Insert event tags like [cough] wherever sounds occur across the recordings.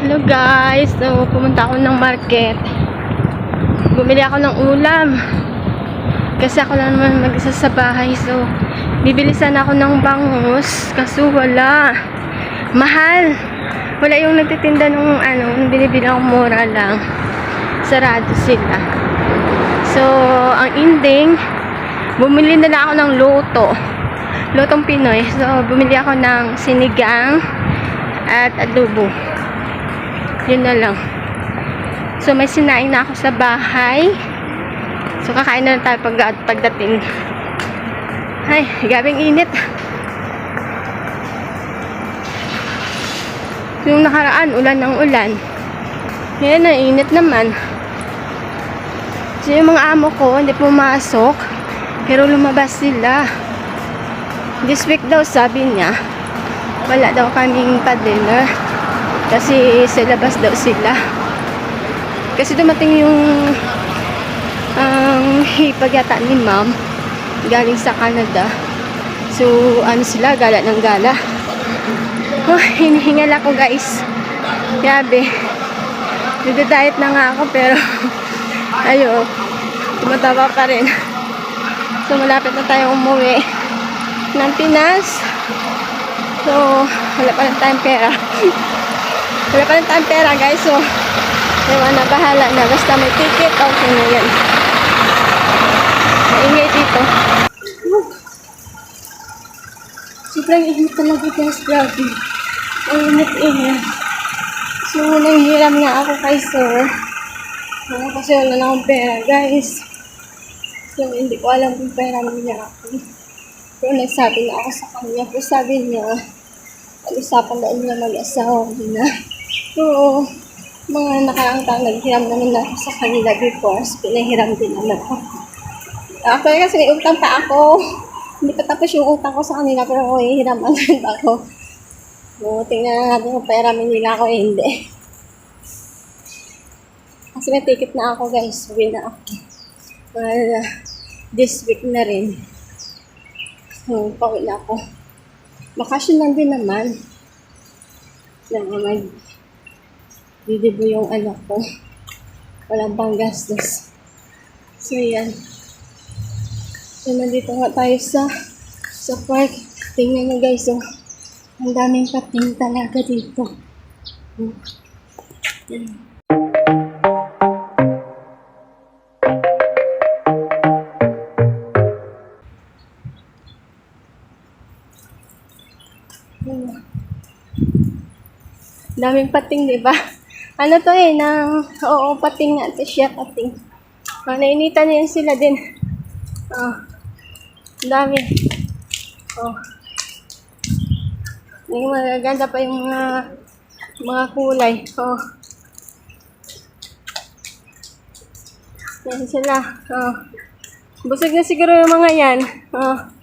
Hello guys, so pumunta ako ng market. Bumili ako ng ulam. Kasi ako lang naman mag-isa sa bahay. So, bibili sana ako ng bangus. Kaso wala. Mahal. Wala yung nagtitinda nung ano, nung binibili ako mura lang. Sarado sila. So, ang ending, bumili na lang ako ng loto. Lotong Pinoy. So, bumili ako ng sinigang at adobo. Yun na lang. So, may sinaing na ako sa bahay. So, kakain na lang tayo pag, pagdating. Ay, gabing init. Yung nakaraan, ulan ng ulan. Ngayon na, init naman. So, yung mga amo ko, hindi pumasok. Pero lumabas sila. This week daw, sabi niya, wala daw kaming pa-dinner. Kasi sa labas daw sila. Kasi dumating yung ang hipag yata ni ma'am galing sa Canada. So, ano sila, gala ng gala. Oh, hinihingal ako guys. Grabe. Nagda-diet na nga ako pero [laughs] ayo, tumataba pa rin. So, malapit na tayo umuwi ng Pinas. So, wala pa rin tayong pera. [laughs] wala pa rin tayong pera guys. So, ewan na, bahala na. Basta may ticket, okay na yan. Maingay dito. Sobrang init talaga guys, grabe. Ang init-init. So, nanghiram nga ako kay sir. Kasi wala na akong pera, guys. So, hindi ko alam kung pera niya ako. Pero nagsabi na ako sa kanya. Pero sabi niya, pag-usapan na niya mag-asawa niya. So, mga nakaraang taon, naghiram naman na ako sa kanila before. So, pinahiram din naman ako. Actually, kasi may utang pa ako. Hindi pa tapos yung utang ko sa kanila, pero ako hihiraman din ako. So, tingnan natin kung pera nila ako eh, hindi. Kasi may ticket na ako guys, uwi na ako. Well, uh, this week na rin. So, pauwi na ako. Bakasyon lang din naman. Na mag didibo yung anak ko. Walang pang gastos. So, yan. So, nandito nga tayo sa sa park. Tingnan nyo guys, oh. Ang daming pating talaga dito. Hmm. Yan. Daming pating, di ba? [laughs] Ano to eh, ng, oo, pating nga to siya, pating. Ah, nainitan yan sila din. [laughs] Oh, dami. Oh. Yung magaganda pa yung mga mga kulay. Oh. Yan sila. Oh. Busog na siguro yung mga yan. Oh.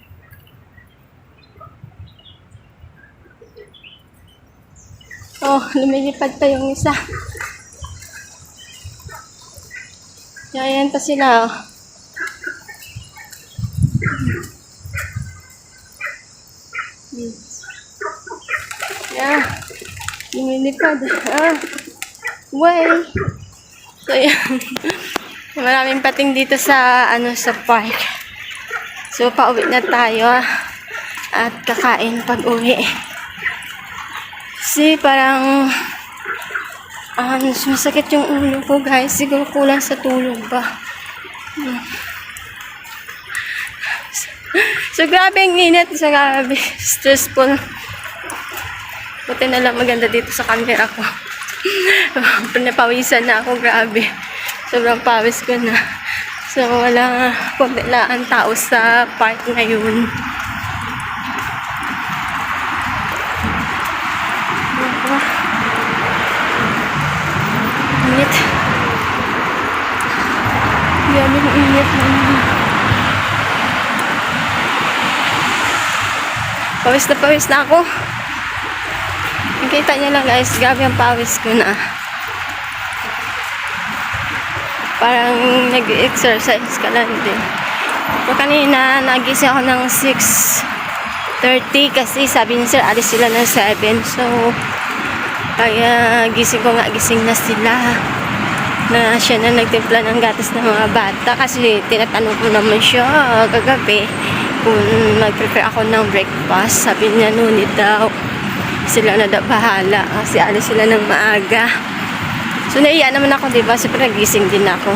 Oh, lumilipad pa yung isa. Yan pa sila. Oh. Hmm. Yeah. Lumilipad. Ah. Way. So, yan. [laughs] Maraming pating dito sa, ano, sa park. So, pauwi na tayo. ah. At kakain pag uwi. Kasi parang, ah, sumasakit yung ulo ko, guys. Siguro kulang sa tulog ba. Hmm. [laughs] So, grabe ang init. So, grabe. Stressful. Buti na lang maganda dito sa camera ko. [laughs] Pinapawisan na ako, grabe. Sobrang pawis ko na. So, wala konti tao sa park ngayon. Grabe ang init naman. Pawis na pawis na ako. Nakita niyo lang guys, grabe ang pawis ko na. Parang nag-exercise ka lang din. So kanina, nagising ako ng 6 5.30 kasi sabi ni sir alis sila ng 7 so kaya gising ko nga gising na sila na siya na nagtimpla ng gatas ng mga bata kasi tinatanong ko naman siya kagabi kung mag-prepare ako ng breakfast sabi niya nunit daw sila na daw bahala kasi alis sila ng maaga. So naiya naman ako diba siyempre nagising din ako.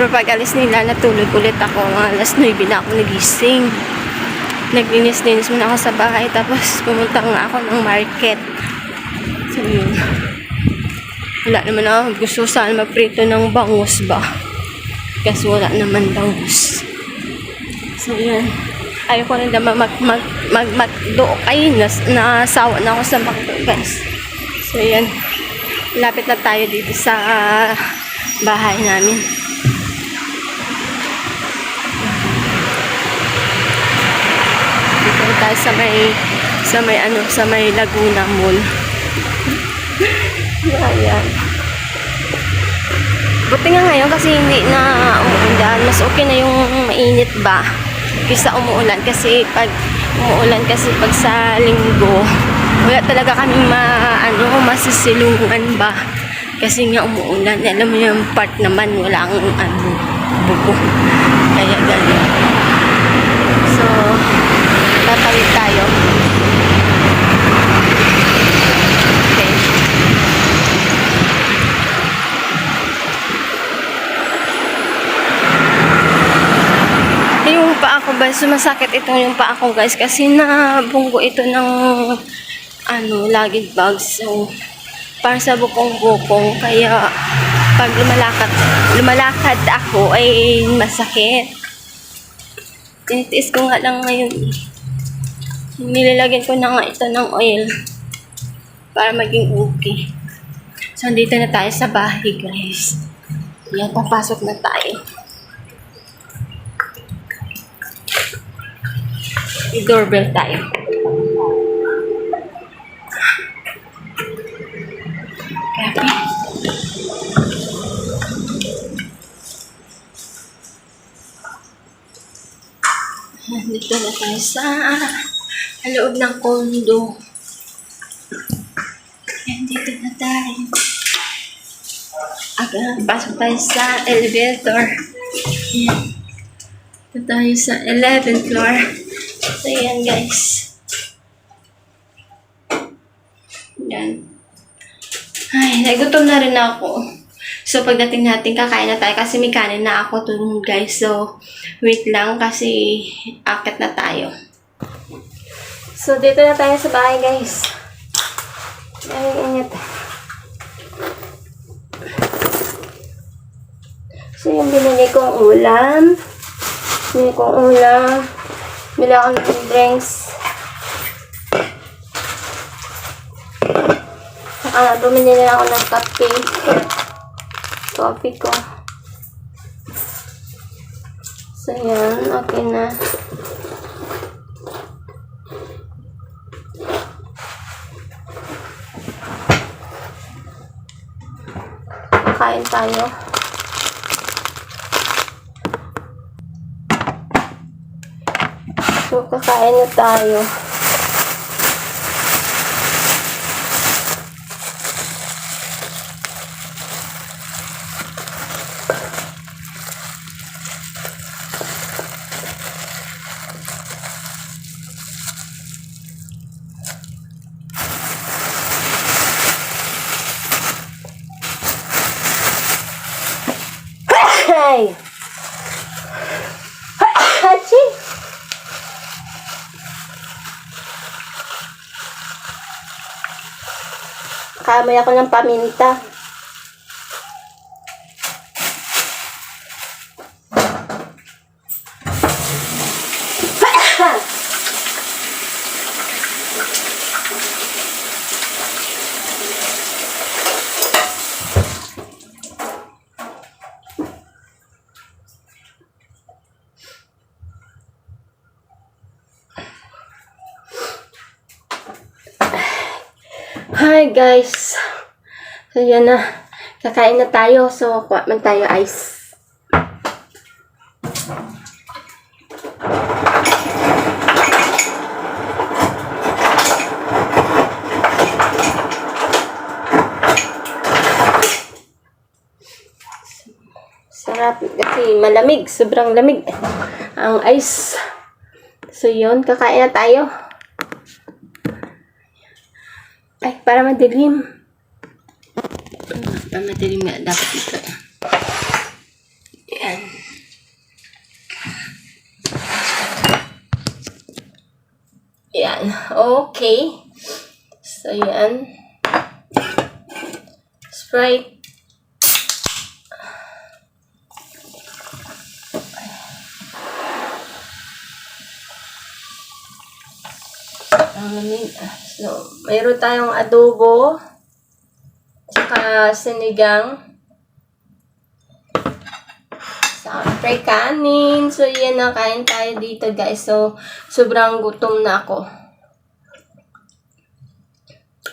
Pero pag alis nila natulog ulit ako. Mga alas 9 na ako nagising. Naglinis-linis muna ako sa bahay tapos pumunta nga ako ng market. So yun wala naman ako. Gusto saan magprito ng bangus ba. Kasi wala naman bangus. So yun. Ayaw ko rin naman mag mag mag magdo ay nas, nasawa na ako sa makdo guys. So yun. Lapit na tayo dito sa ah, bahay namin. Dito tayo sa may sa may ano sa may Laguna Mall Ayan. Buti nga ngayon kasi hindi na umuulan. Mas okay na yung mainit ba kaysa umuulan. Kasi pag umuulan kasi pag sa linggo, wala talaga kami ma, ano, masisilungan ba. Kasi nga umuulan. Alam mo yung part naman, wala ang ano, buko. Kaya ganyan. So, tatawid tayo. Yung paa ko ba, sumasakit ito yung paa ko guys kasi nabunggo ito ng ano, lagid bags. So, para sa bukong-bukong kaya pag lumalakad, lumalakad ako ay masakit. Tinitiis ko nga lang ngayon. Nilalagyan ko na nga ito ng oil para maging okay. So, dito na tayo sa bahay guys. Yan, papasok na tayo. I-doorbell tayo. Nandito na tayo sa loob ng kondo. Yan, dito na tayo. Aga, pasok tayo sa elevator. Yan. Dito tayo sa 11th floor. So, yan guys. Yan. Ay, nagutom na rin ako. So, pagdating natin, kakain na tayo kasi may kanin na ako dun, guys. So, wait lang kasi akit na tayo. So, dito na tayo sa bahay, guys. Ay, init. So, yung binili kong ulam. Binili kong ulam. Bili ako ng drinks. Saka bumili na ako ng kape. Coffee ko. So, yan. Okay na. Kain tayo. So, kakain na tayo. Kamay ako ng paminta. Hi guys! So yan na. Kakain na tayo. So kuha man tayo ice. Sarap kasi malamig. Sobrang lamig ang ice. So yun, kakain na tayo. Ay, para madilim. Para madilim nga dapat ito. Yan. Yan. Okay. So, yan. Sprite. Ang lamig. So, mayroon tayong adobo. Tsaka sinigang. Siyempre, kanin. So, yan na. Kain tayo dito, guys. So, sobrang gutom na ako.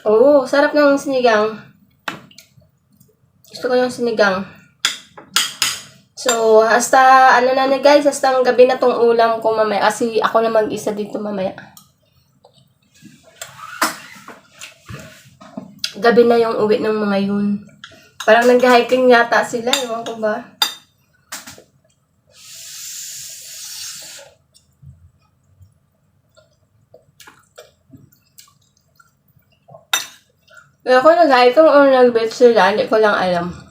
Oo, sarap ng sinigang. Gusto ko yung sinigang. So, hasta, ano na na guys, hasta ang gabi na tong ulam ko mamaya. Kasi ako na mag-isa dito mamaya. Gabi na yung uwi ng mga yun. Parang nag-hiking yata sila, ewan ko ba? Kaya ako nag-hiking o nag-bet sila, hindi ko lang alam.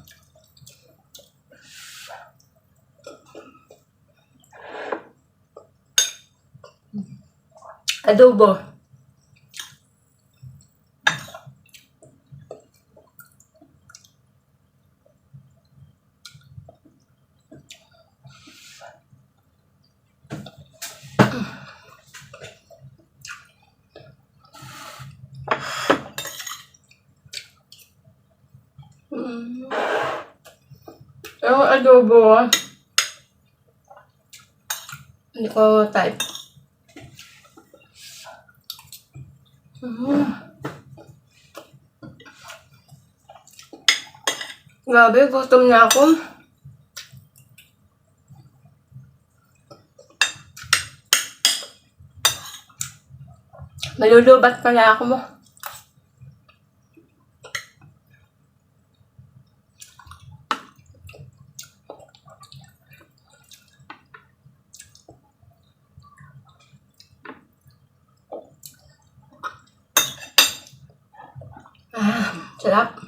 Adobo. Mm. Yung adobo, hindi ko type. Mm. Grabe, gutom na ako. Malulubat pala ako mo. Ah, sarap.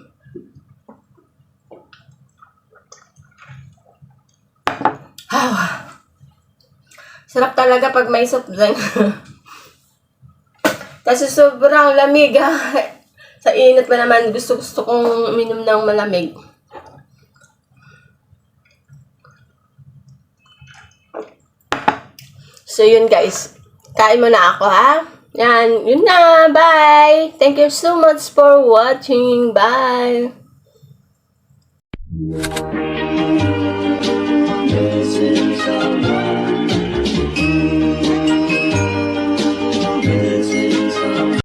Ah, sarap talaga pag may soft drink. [laughs] Kasi sobrang lamig ha. Sa init pa naman, gusto gusto kong uminom ng malamig. So yun guys, kain mo na ako ha. Yan, yun na. Bye! Thank you so much for watching. Bye!